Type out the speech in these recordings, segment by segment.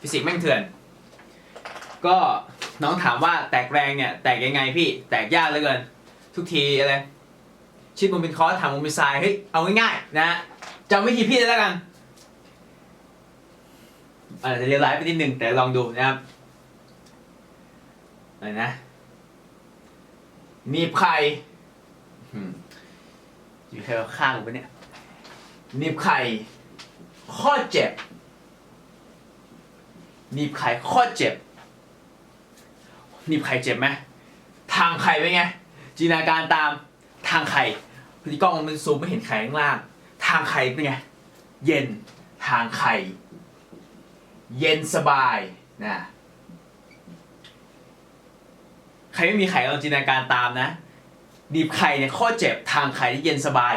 ฟิสิกส์แม่งเถื่อน ก็น้องถามว่าแตกแรงเนี่ย แตกยังไงพี่ แตกยากเหลือเกิน ทุกทีอะไร ชิดมุมเป็นคอร์สถามมุมเป็นไซน์เฮ้ย เอาง่ายๆนะจำวิธีพี่เลยแล้วกันอาจจะเรียนร้ายไปนิดนึง แต่ลองดูนะครับอะไรนะหนีบไข่อืมอยู่แค่ข้างกูปเนี่ยหนีบไข่ข้อเจ็บ หนีบไข่ข้อเจ็บหนีบไข่เจ็บไหมทางไข่เป็นไงจินตนาการตามทางไข่พอดีกล้องมันซูมไม่เห็นไข่ข้างล่าง ทางไข่เป็นไงเย็นทางไข่ เย็นสบายนะใครไม่มีไข่ลองจินตนาการตามนะดีบไข่เนี่ยข้อเจ็บทางไข่ที่เย็นสบาย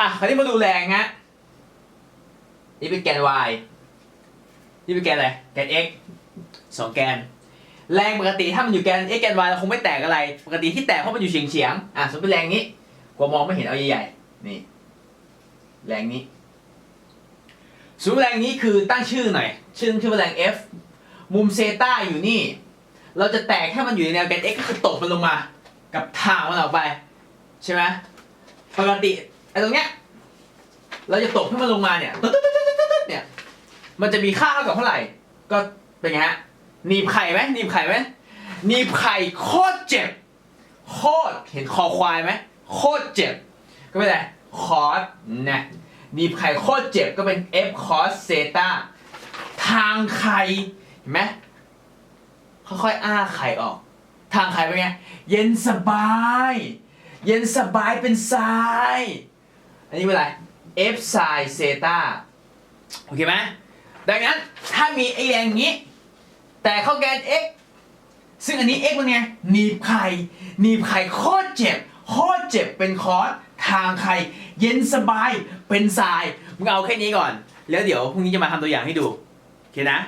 อะคราวนี้มาดูแรงฮะนี่เป็นแกน y นี่เป็นแกนอะไร แกน x สองแกน แรงปกติถ้ามันอยู่แกน x แกน y เราคงไม่แตกอะไร ปกติที่แตกเพราะมันอยู่เฉียงเฉียงอะสมมติแรงนี้กลัวมองไม่เห็นเอาใหญ่ๆนี่ แรงนี้สูงแรงนี้คือตั้งชื่อหน่อย ชื่อชื่อว่าแรง F มุมเซต้าอยู่นี่ เราจะแตกให้มันอยู่ในแนวแกน x ก็คือตกมันลงมา กับทางมันออกไป ใช่ไหมปกติไอ้ตรงเนี้ยเราจะตกให้มันลงมาเนี่ยตึ๊ดตึ๊ดตึ๊ดตึ๊ดตึ๊ดเนี่ย มันจะมีค่าเท่ากับเท่าไหร่ ก็เป็นไงฮะหนีบไข่ไหมหนีบไข่ไหมหนีบไข่โคตรเจ็บ โคตรเห็นคอควายไหมโคตรเจ็บ ก็เป็นไรคอสนะหนีบไข่โคตรเจ็บก็เป็น f cos เซตาทางไข่เห็นไหมค่อยๆอ้าไข่ออก ทางไข่เป็นไงเย็นสบาย เย็นสบายเป็นไซน์อันนี้เป็นอะไร f sin เซตาโอเคไหม ดังนั้นถ้ามีไอแรงนี้ แต่เข้าแกน x ซึ่งอันนี้ x มันไงหนีบไข่หนีบไข่โคตรเจ็บโคตรเจ็บเป็นคอร์สทางไข่เย็นสบายเป็นทรายมึงเอาแค่นี้ก่อน แล้วเดี๋ยวพรุ่งนี้จะมาทำตัวอย่างให้ดูโอเคนะ